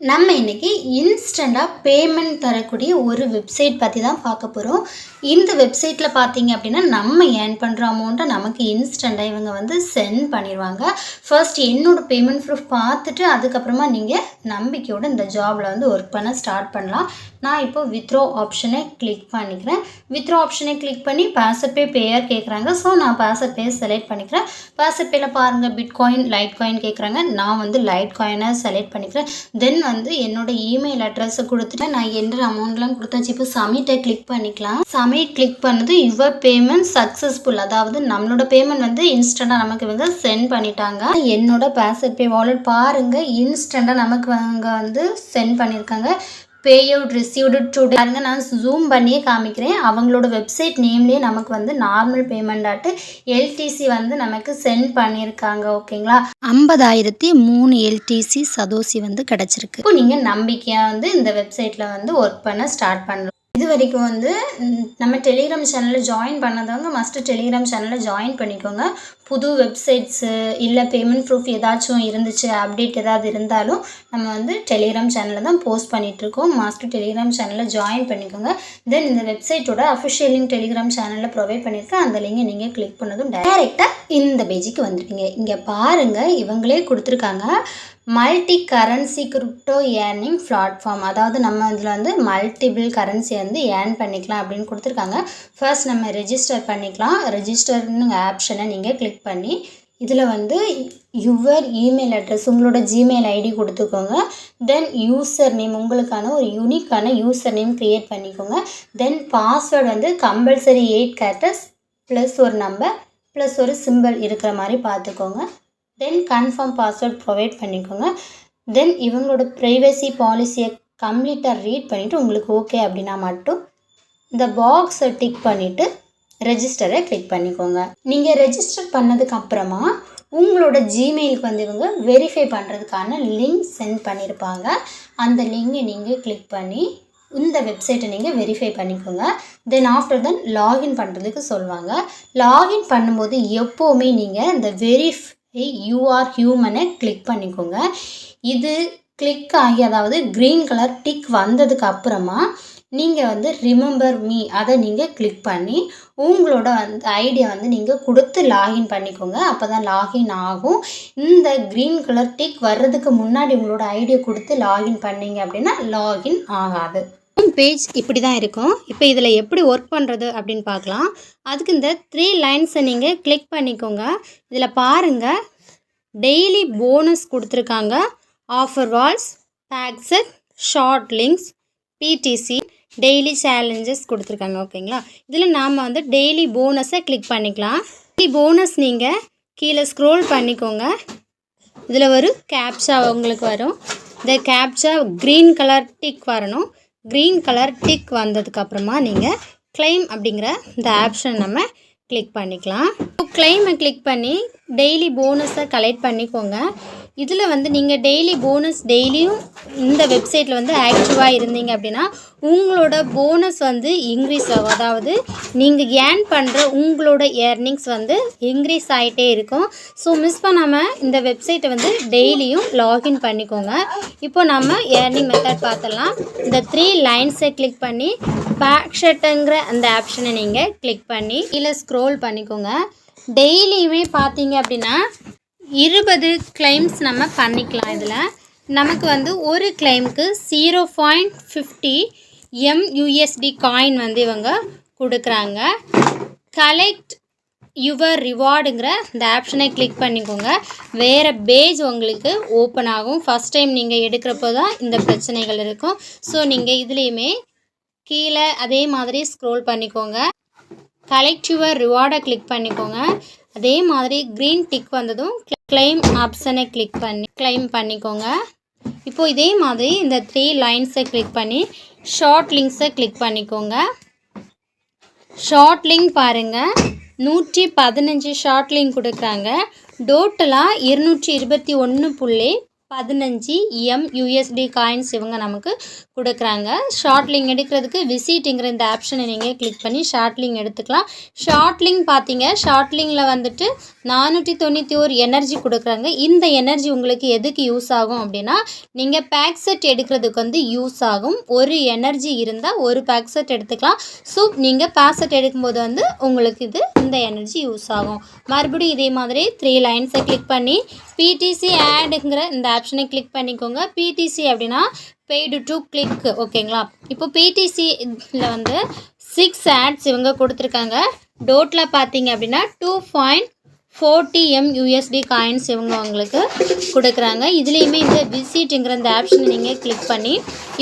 நம்ம இன்னைக்கு இன்ஸ்டண்ட்டாக பேமெண்ட் தரக்கூடிய ஒரு வெப்சைட் பற்றி தான் பார்க்க போகிறோம் இந்த வெப்சைட்டில் பார்த்தீங்க அப்படின்னா நம்ம ஏர்ன் பண்ணுற அமௌண்ட்டை நமக்கு இன்ஸ்டண்ட்டாக இவங்க வந்து சென்ட் பண்ணிடுவாங்க ஃபர்ஸ்ட் என்னோடய பேமெண்ட் ப்ரூஃப் பார்த்துட்டு அதுக்கப்புறமா நீங்கள் நம்பிக்கையோட இந்த ஜாபில் வந்து ஒர்க் பண்ண ஸ்டார்ட் பண்ணலாம். நான் இப்போ வித்ரோ ஆப்ஷனை கிளிக் பண்ணிக்கிறேன். வித்ரோ ஆப்ஷனை கிளிக் பண்ணி பேசப்பே பேயர் கேட்குறாங்க ஸோ நான் பேசப்பே செலக்ட் பண்ணிக்கிறேன். பேசப்பேயில் பாருங்கள் பிட் காயின் லைட் காயின் கேட்குறாங்க நான் வந்து லைட் காயினை செலக்ட் பண்ணிக்கிறேன். தென் வந்து என்னோட இமெயில் அட்ரஸை கொடுத்துட்டு நான் என்ற அமௌண்ட்லாம் கொடுத்தாச்சு இப்போ சமிட்டை கிளிக் பண்ணிக்கலாம். சமிட் கிளிக் பண்ணது யுவர் பேமெண்ட் சக்ஸஸ்ஃபுல் அதாவது நம்மளோட பேமெண்ட் வந்து இன்ஸ்டண்ட்டாக நமக்கு இவங்க சென்ட் பண்ணிட்டாங்க. என்னோட பேசப்பே பே வாலெட் பாருங்கள் இன்ஸ்டண்ட்டாக நமக்கு அவங்க வந்து சென்ட் பண்ணியிருக்காங்க பே அவுட் ரிசீவ்டு டுடே பாருங்க நான் ஜூம் பண்ணியே காமிக்கிறேன். அவங்களோட வெப்சைட் நேம்லேயே நமக்கு வந்து நார்மல் பேமெண்ட் ஆட்டு எல்டிசி வந்து நமக்கு சென்ட் பண்ணியிருக்காங்க ஓகேங்களா? ஐம்பதாயிரத்தி மூணு எல்டிசி சதோசி வந்து கிடச்சிருக்கு. இப்போ நீங்கள் நம்பிக்கையாக வந்து இந்த வெப்சைட்டில் வந்து ஒர்க் பண்ண ஸ்டார்ட் பண்ணலாம். இது வரைக்கும் வந்து நம்ம டெலிகிராம் சேனலில் ஜாயின் பண்ணதவங்க மஸ்ட்டு டெலிகிராம் சேனலில் ஜாயின் பண்ணிக்கோங்க. புது வெப்சைட்ஸு இல்லை பேமெண்ட் ப்ரூஃப் ஏதாச்சும் இருந்துச்சு அப்டேட் ஏதாவது இருந்தாலும் நம்ம வந்து டெலிகிராம் சேனலில் தான் போஸ்ட் பண்ணிகிட்ருக்கோம் மாஸ்டர் டெலிகிராம் சேனலில் ஜாயின் பண்ணிக்கோங்க. தென் இந்த வெப்சைட்டோட அஃபிஷியல் லிங்க் டெலிகிராம் சேனலில் ப்ரொவைட் பண்ணியிருக்கேன். அந்த லிங்கை நீங்கள் கிளிக் பண்ணதும் டைரெக்டாக இந்த பேஜுக்கு வந்துடுவீங்க. இங்கே பாருங்கள் இவங்களே கொடுத்துருக்காங்க. Multi currency crypto earning platform அதாவது நம்ம இதில் வந்து மல்டிபிள் கரன்சி வந்து ஏர்ன் பண்ணிக்கலாம் அப்படின்னு கொடுத்துருக்காங்க. ஃபர்ஸ்ட் நம்ம ரெஜிஸ்டர் பண்ணிக்கலாம். ரெஜிஸ்டர்னு ஆப்ஷனை நீங்கள் கிளிக் பண்ணி இதில் வந்து யுவர் இமெயில் அட்ரஸ் உங்களோட ஜிமெயில் ஐடி கொடுத்துக்கோங்க. தென் யூசர் நேம் உங்களுக்கான ஒரு யூனிக்கான யூசர் நேம் க்ரியேட் பண்ணிக்கோங்க. தென் பாஸ்வேர்டு வந்து கம்பல்சரி எயிட் கேரக்டர்ஸ் ப்ளஸ் ஒரு நம்பர் ப்ளஸ் ஒரு சிம்பிள் இருக்கிற மாதிரி பார்த்துக்கோங்க. தென் கன்ஃபார்ம் பாஸ்வேர்ட் ப்ரொவைட் பண்ணிக்கோங்க. தென் இவங்களோட ப்ரைவசி பாலிசியை கம்ப்ளீட்டாக ரீட் பண்ணிவிட்டு உங்களுக்கு ஓகே அப்படின்னா மட்டும் இந்த பாக்ஸை டிக் பண்ணிவிட்டு ரெஜிஸ்டரை கிளிக் பண்ணிக்கோங்க. நீங்கள் ரெஜிஸ்டர் பண்ணதுக்கு அப்புறமா உங்களோட ஜிமெயிலுக்கு வந்து இவங்க வெரிஃபை பண்ணுறதுக்கான லிங்க் சென்ட் பண்ணியிருப்பாங்க அந்த லிங்கை நீங்கள் கிளிக் பண்ணி இந்த வெப்சைட்டை நீங்கள் வெரிஃபை பண்ணிக்கோங்க. தென் ஆஃப்டர் தென் லாகின் பண்ணுறதுக்கு சொல்லுவாங்க லாகின் பண்ணும்போது எப்போவுமே நீங்கள் இந்த வெரிஃப் யூஆர் ஹியூமனை கிளிக் பண்ணிக்கோங்க. இது கிளிக் ஆகி அதாவது க்ரீன் கலர் டிக் வந்ததுக்கு அப்புறமா நீங்கள் வந்து ரிமெம்பர் மீ அதை நீங்கள் கிளிக் பண்ணி உங்களோட வந்து ஐடியா வந்து நீங்கள் கொடுத்து லாகின் பண்ணிக்கோங்க. அப்போ தான் லாகின் ஆகும். இந்த க்ரீன் கலர் டிக் வர்றதுக்கு முன்னாடி உங்களோட ஐடியா கொடுத்து லாகின் பண்ணீங்க அப்படின்னா லாகின் ஆகாது. பேஜ் இப்படி தான் இருக்கும். இப்போ இதில் எப்படி ஒர்க் பண்ணுறது அப்படின்னு பார்க்கலாம். அதுக்கு இந்த த்ரீ லைன்ஸை நீங்கள் கிளிக் பண்ணிக்கோங்க. இதில் பாருங்கள் டெய்லி போனஸ் கொடுத்துருக்காங்க. Offer walls பேக்ஸட் short links PTC daily challenges கொடுத்துருக்காங்க. ஓகேங்களா? இதில் நாம் வந்து டெய்லி போனஸை கிளிக் பண்ணிக்கலாம். டெய்லி போனஸ் நீங்கள் கீழே ஸ்க்ரோல் பண்ணிக்கோங்க. இதில் ஒரு கேப்ஷா உங்களுக்கு வரும். இந்த கேப்ஷா க்ரீன் கலர் டிக் வரணும். க்ரீன் கலர் டிக் வந்ததுக்கப்புறமா நீங்கள் கிளைம் அப்படிங்கிற இந்த ஆப்ஷன் நம்ம கிளிக் பண்ணிக்கலாம். கிளைமை கிளிக் பண்ணி டெய்லி போனஸை கலெக்ட் பண்ணிக்கோங்க. இதில் வந்து நீங்கள் டெய்லி போனஸ் டெய்லியும் இந்த வெப்சைட்டில் வந்து ஆக்டிவாக இருந்தீங்க அப்படின்னா உங்களோட போனஸ் வந்து இன்க்ரீஸ் ஆகும். அதாவது நீங்கள் ஏர்ன் பண்ணுற உங்களோட ஏர்னிங்ஸ் வந்து இன்க்ரீஸ் ஆகிட்டே இருக்கும். ஸோ மிஸ் பண்ணாமல் இந்த வெப்சைட்டை வந்து டெய்லியும் லாகின் பண்ணிக்கோங்க. இப்போ நம்ம ஏர்னிங் மெத்தட் பார்த்துடலாம். இந்த த்ரீ லைன்ஸை கிளிக் பண்ணி பேக்ஷட்டுங்கிற அந்த ஆப்ஷனை நீங்கள் கிளிக் பண்ணி கீழே ஸ்க்ரோல் பண்ணிக்கோங்க. டெய்லியுமே பார்த்தீங்க அப்படின்னா இருபது கிளைம்ஸ் நம்ம பண்ணிக்கலாம் இதில். நமக்கு வந்து ஒரு கிளைமுக்கு zero point fifty MUSD coin வந்து இவங்க கொடுக்குறாங்க. கலெக்ட் யுவர் ரிவார்டுங்கிற இந்த ஆப்ஷனை கிளிக் பண்ணிக்கோங்க. வேறு பேஜ் உங்களுக்கு ஓப்பன் ஆகும். ஃபஸ்ட் டைம் நீங்கள் எடுக்கிறப்போ தான் இந்த பிரச்சனைகள் இருக்கும். ஸோ நீங்கள் இதுலேயுமே கீழே அதே மாதிரி ஸ்க்ரோல் பண்ணிக்கோங்க. கலெக்ட் யுவர் ரிவார்டை கிளிக் பண்ணிக்கோங்க. அதே மாதிரி க்ரீன் டிக் வந்ததும் கிளைம் ஆப்ஷனை கிளிக் பண்ணி கிளைம் பண்ணிக்கோங்க. இப்போது இதே மாதிரி இந்த த்ரீ லைன்ஸை கிளிக் பண்ணி ஷார்ட் லிங்க்ஸை கிளிக் பண்ணிக்கோங்க. ஷார்ட் லிங்க் பாருங்கள் நூற்றி பதினஞ்சு ஷார்ட் லிங்க் கொடுக்குறாங்க. டோட்டலாக இருநூற்றி இருபத்தி ஒன்று புள்ளி பதினஞ்சு எம் யூஎஸ்டி காயின்ஸ் இவங்க நமக்கு கொடுக்குறாங்க. ஷார்ட்லிங் எடுக்கிறதுக்கு விசிட்டுங்கிற இந்த ஆப்ஷனை நீங்கள் கிளிக் பண்ணி ஷார்ட்லிங் எடுத்துக்கலாம். ஷார்ட்லிங் பார்த்தீங்க ஷார்ட்லிங்கில் வந்துட்டு நானூற்றி தொண்ணூற்றி ஒரு எனர்ஜி கொடுக்குறாங்க. இந்த எனர்ஜி உங்களுக்கு எதுக்கு யூஸ் ஆகும் அப்படின்னா நீங்கள் பேக் செட் எடுக்கிறதுக்கு வந்து யூஸ் ஆகும். ஒரு எனர்ஜி இருந்தால் ஒரு பேக் செட் எடுத்துக்கலாம். ஸோ நீங்கள் பேக் செட் எடுக்கும்போது வந்து உங்களுக்கு இது இந்த எனர்ஜி யூஸ் ஆகும். மறுபடியும் இதே மாதிரி த்ரீ லைன்ஸை கிளிக் பண்ணி பிடிசி ஆடுங்கிற இந்த ஆப்ஷனை கிளிக் பண்ணிக்கோங்க. பிடிசி அப்படின்னா பெய்டு டு கிளிக் ஓகேங்களா? இப்போ பிடிசியில் வந்து சிக்ஸ் ஆட்ஸ் இவங்க கொடுத்துருக்காங்க. டோட்டில் பார்த்தீங்க அப்படின்னா two point forty M USD coins இவங்க உங்களுக்கு கொடுக்குறாங்க. இதுலேயுமே இந்த விசிட்டுங்கிற அந்த ஆப்ஷனை நீங்கள் கிளிக் பண்ணி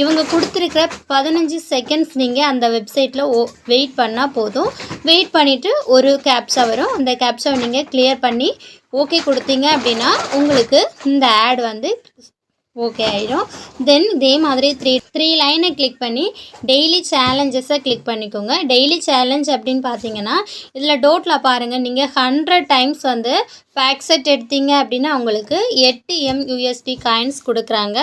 இவங்க கொடுத்துருக்கிற பதினஞ்சு செகண்ட்ஸ் நீங்கள் அந்த வெப்சைட்டில் ஓ வெயிட் பண்ணால் போதும். வெயிட் பண்ணிவிட்டு ஒரு கேப்ஸா வரும். அந்த கேப்ஸாவை நீங்கள் கிளியர் பண்ணி ஓகே கொடுத்தீங்க அப்படின்னா உங்களுக்கு இந்த ஆட் வந்து ஓகே ஆயிடும் தென் இதே மாதிரி த்ரீ த்ரீ லைனை கிளிக் பண்ணி டெய்லி சேலஞ்சஸை கிளிக் பண்ணிக்கோங்க. டெய்லி சேலஞ்ச் அப்படின்னு பார்த்தீங்கன்னா இதில் டோட்டில் பாருங்கள் நீங்கள் ஹண்ட்ரட் டைம்ஸ் வந்து பேக் செட் எடுத்தீங்க அப்படின்னா உங்களுக்கு எட்டு எம் யூஎஸ்டி காயின்ஸ் கொடுக்குறாங்க.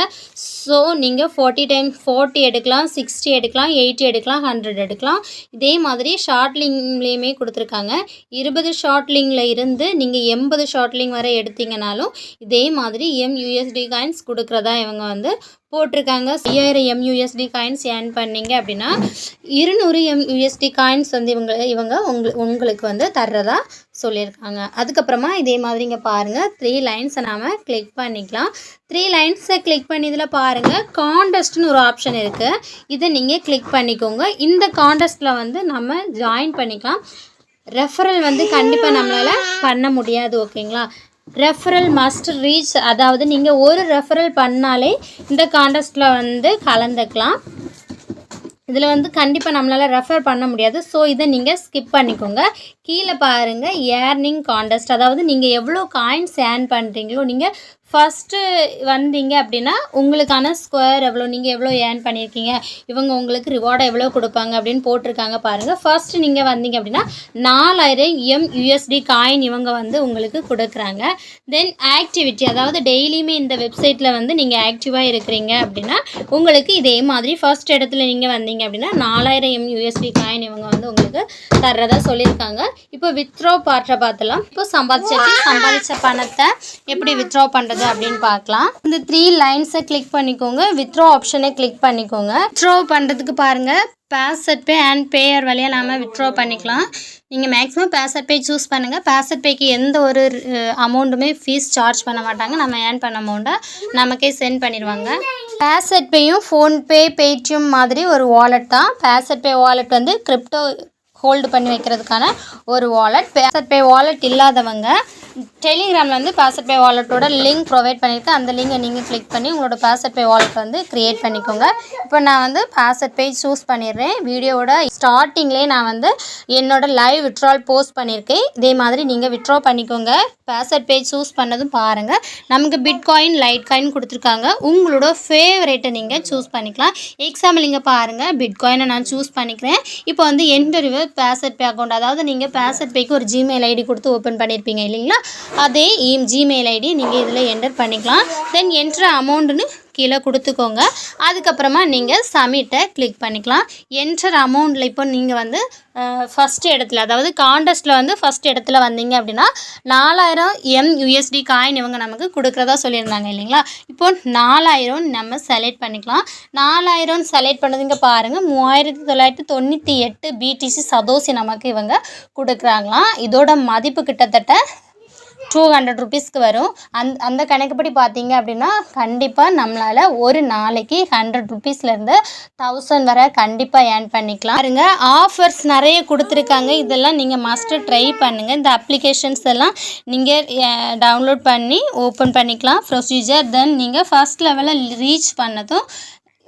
ஸோ நீங்கள் ஃபார்ட்டி டைம் ஃபோர்ட்டி எடுக்கலாம் சிக்ஸ்டி எடுக்கலாம் எயிட்டி எடுக்கலாம் ஹண்ட்ரட் எடுக்கலாம். இதே மாதிரி ஷார்ட்லிங்லேயுமே கொடுத்துருக்காங்க. இருபது ஷார்ட் லிங்கில் இருந்து நீங்கள் எண்பது ஷார்ட் லிங்க் வரை எடுத்தீங்கனாலும் இதே மாதிரி எம் யூஎஸ்டி காயின்ஸ் கொடுக்குறதா இவங்க வந்து போட்டிருக்காங்க. ஐயாயிரம் எம்யூஎஸ்டி காயின்ஸ் ஏர்ன் பண்ணீங்க அப்படின்னா இருநூறு எம்யூஎஸ்டி காயின்ஸ் வந்து இவங்க இவங்க உங்களுக்கு உங்களுக்கு வந்து தர்றதா சொல்லியிருக்காங்க. அதுக்கப்புறமா இதே மாதிரி இங்கே பாருங்கள் த்ரீ லைன்ஸை நாம் கிளிக் பண்ணிக்கலாம். த்ரீ லைன்ஸை கிளிக் பண்ணி இதில் பாருங்கள் காண்டஸ்ட்னு ஒரு ஆப்ஷன் இருக்குது இதை நீங்கள் கிளிக் பண்ணிக்கோங்க. இந்த காண்டஸ்ட்டில் வந்து நம்ம ஜாயின் பண்ணிக்கலாம். ரெஃபரல் வந்து கண்டிப்பாக நம்மளால் பண்ண முடியாது ஓகேங்களா ரெஃபரல் மஸ்ட் ரீச் அதாவது நீங்கள் ஒரு ரெஃபரல் பண்ணாலே இந்த காண்டஸ்ட்டில் வந்து கலந்துக்கலாம். இதில் வந்து கண்டிப்பாக நம்மளால் ரெஃபர் பண்ண முடியாது. ஸோ இதை நீங்கள் ஸ்கிப் பண்ணிக்கோங்க. கீழே பாருங்கள் ஏர்னிங் காண்டஸ்ட் அதாவது நீங்கள் எவ்வளோ காயின்ஸ் ஏர்ன் பண்ணுறீங்களோ நீங்கள் ஃபஸ்ட்டு வந்தீங்க அப்படின்னா உங்களுக்கான ஸ்கொயர் எவ்வளோ நீங்கள் எவ்வளோ ஏர்ன் பண்ணியிருக்கீங்க இவங்க உங்களுக்கு ரிவார்டை எவ்வளோ கொடுப்பாங்க அப்படின்னு போட்டிருக்காங்க பாருங்கள் ஃபஸ்ட்டு நீங்கள் வந்தீங்க அப்படின்னா நாலாயிரம் எம் யூஎஸ்டி காயின் இவங்க வந்து உங்களுக்கு கொடுக்குறாங்க. தென் ஆக்டிவிட்டி அதாவது டெய்லியுமே இந்த வெப்சைட்டில் வந்து நீங்கள் ஆக்டிவாக இருக்கிறீங்க அப்படின்னா உங்களுக்கு இதே மாதிரி ஃபர்ஸ்ட் இடத்துல நீங்கள் வந்தீங்க அப்படின்னா நாலாயிரம் எம் யூஎஸ்டி காயின் இவங்க வந்து உங்களுக்கு தர்றதா சொல்லியிருக்காங்க. இப்போ வித்ட்ரா பாட்டை பார்த்தலாம். இப்போ சம்பாதிச்சாச்சு சம்பாதிச்ச பணத்தை எப்படி வித்ட்ரா பண்ணுறது அப்படின்னு பார்க்கலாம். இந்த த்ரீ லைன்ஸை கிளிக் பண்ணிக்கோங்க. வித்ட்ரா ஆப்ஷனை கிளிக் பண்ணிக்கோங்க. வித்ரோ பண்ணுறதுக்கு பாருங்கள் பேசட் பே அண்ட் பேயர் வழியாக நாம் வித்ட்ரா பண்ணிக்கலாம். நீங்கள் மேக்ஸிமம் பேசட் பே சூஸ் பண்ணுங்கள் பேசட் பேக்கு எந்த ஒரு அமௌண்ட்டுமே ஃபீஸ் சார்ஜ் பண்ண மாட்டாங்க. நம்ம ஏர்ன் பண்ண அமௌண்ட்டை நமக்கே சென்ட் பண்ணிடுவாங்க. பேசட் பேயும் ஃபோன்பே பேடிஎம் மாதிரி ஒரு வாலெட் தான். பேசட் பே வாலெட் வந்து கிரிப்டோ ஹோல்டு பண்ணி வைக்கிறதுக்கான ஒரு வாலெட் பேசட் பே வாலெட் இல்லாதவங்க டெலிகிராமில் வந்து பேசட் பே வாலெட்டோட லிங்க் ப்ரொவைட் பண்ணியிருக்கேன் அந்த லிங்கை நீங்கள் கிளிக் பண்ணி உங்களோட பேசட் பே வாலெட் வந்து க்ரியேட் பண்ணிக்கோங்க. இப்போ நான் வந்து பேசட் பே சூஸ் பண்ணிடுறேன். வீடியோவோட ஸ்டார்டிங்லேயே நான் வந்து என்னோடய லைவ் விட்ரால் போஸ்ட் பண்ணியிருக்கேன் இதே மாதிரி நீங்கள் விட்ரா பண்ணிக்கோங்க. பேசட் பே சூஸ் பண்ணதும் பாருங்கள் நமக்கு பிட்காயின் லைட் காயின் கொடுத்துருக்காங்க. உங்களோட ஃபேவரேட்டை நீங்கள் சூஸ் பண்ணிக்கலாம். எக்ஸாம்பிள் இங்கே பாருங்கள் பிட்காயினை நான் சூஸ் பண்ணிக்கிறேன். இப்போ வந்து என்டர்வியூ பேசட் பே அக்கௌண்ட் அதாவது நீங்கள் பேசட் பேக்கு ஒரு ஜிமெயில் ஐடி கொடுத்து ஓப்பன் பண்ணியிருப்பீங்க இல்லைங்களா? அதே ஜிமெயில் ஐடி நீங்கள் இதில் என்டர் பண்ணிக்கலாம். தென் என்ட்ரு அமௌண்ட்டுன்னு கீழே கொடுத்துக்கோங்க. அதுக்கப்புறமா நீங்கள் சமிட்டை கிளிக் பண்ணிக்கலாம். என்டர் அமௌண்ட்டில் இப்போ நீங்கள் வந்து ஃபஸ்ட் இடத்துல அதாவது காண்டஸ்ட்டில் வந்து ஃபஸ்ட் இடத்துல வந்தீங்க அப்படின்னா நாலாயிரம் எம் யூஎஸ்டி காயின் இவங்க நமக்கு கொடுக்குறதா சொல்லியிருந்தாங்க இல்லைங்களா? இப்போ நாலாயிரம் நம்ம செலக்ட் பண்ணிக்கலாம். நாலாயிரம் செலக்ட் பண்ணதுங்க பாருங்கள் மூவாயிரத்தி தொள்ளாயிரத்தி தொண்ணூற்றி எட்டு பிடிசி சதோசி நமக்கு இவங்க கொடுக்குறாங்களாம். இதோட மதிப்பு கிட்டத்தட்ட டூ ஹண்ட்ரட் ருபீஸ்க்கு வரும். அந் அந்த கணக்குப்படி பார்த்தீங்க அப்படின்னா கண்டிப்பாக நம்மளால் ஒரு நாளைக்கு ஹண்ட்ரட் ருபீஸ்லேருந்து தௌசண்ட் வரை கண்டிப்பாக ஏர்ன் பண்ணிக்கலாம். பாருங்க ஆஃபர்ஸ் நிறைய கொடுத்துருக்காங்க. இதெல்லாம் நீங்கள் மஸ்ட்டு ட்ரை பண்ணுங்கள் இந்த அப்ளிகேஷன்ஸ் எல்லாம் நீங்கள் டவுன்லோட் பண்ணி ஓப்பன் பண்ணிக்கலாம். ப்ரொசீஜர் தென் நீங்கள் ஃபஸ்ட் லெவலில் ரீச் பண்ணதும்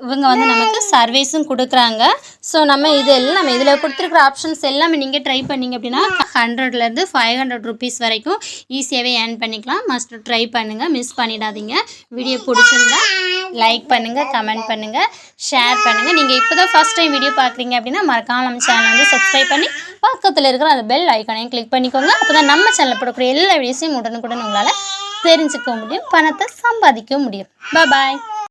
இவங்க வந்து நமக்கு சர்வீஸும் கொடுக்குறாங்க. ஸோ நம்ம இது எல்லாம் நம்ம இதில் கொடுத்துருக்குற ஆப்ஷன்ஸ் எல்லாமே நீங்கள் ட்ரை பண்ணிங்க அப்படின்னா ஹண்ட்ரட்லேருந்து ஃபைவ் ஹண்ட்ரட் ருபீஸ் வரைக்கும் ஈஸியாகவே ஏர்ன் பண்ணிக்கலாம். மஸ்ட் ட்ரை பண்ணுங்கள் மிஸ் பண்ணிடாதீங்க. வீடியோ பிடிச்சிருந்தா லைக் பண்ணுங்கள் கமெண்ட் பண்ணுங்கள் ஷேர் பண்ணுங்கள் நீங்கள் இப்போ தான் ஃபஸ்ட் டைம் வீடியோ பார்க்குறீங்க அப்படின்னா மறக்காம நம்ம சேனல் வந்து சப்ஸ்கிரைப் பண்ணி பக்கத்தில் இருக்கிற அந்த பெல் ஐக்கானையும் கிளிக் பண்ணிக்கோங்க. அப்போ தான் நம்ம சேனலில் போடக்கூடிய எல்லா வீடியோஸையும் உடனுக்குடன் உங்களால் தெரிஞ்சுக்க முடியும் பணத்தை சம்பாதிக்க முடியும். பாய்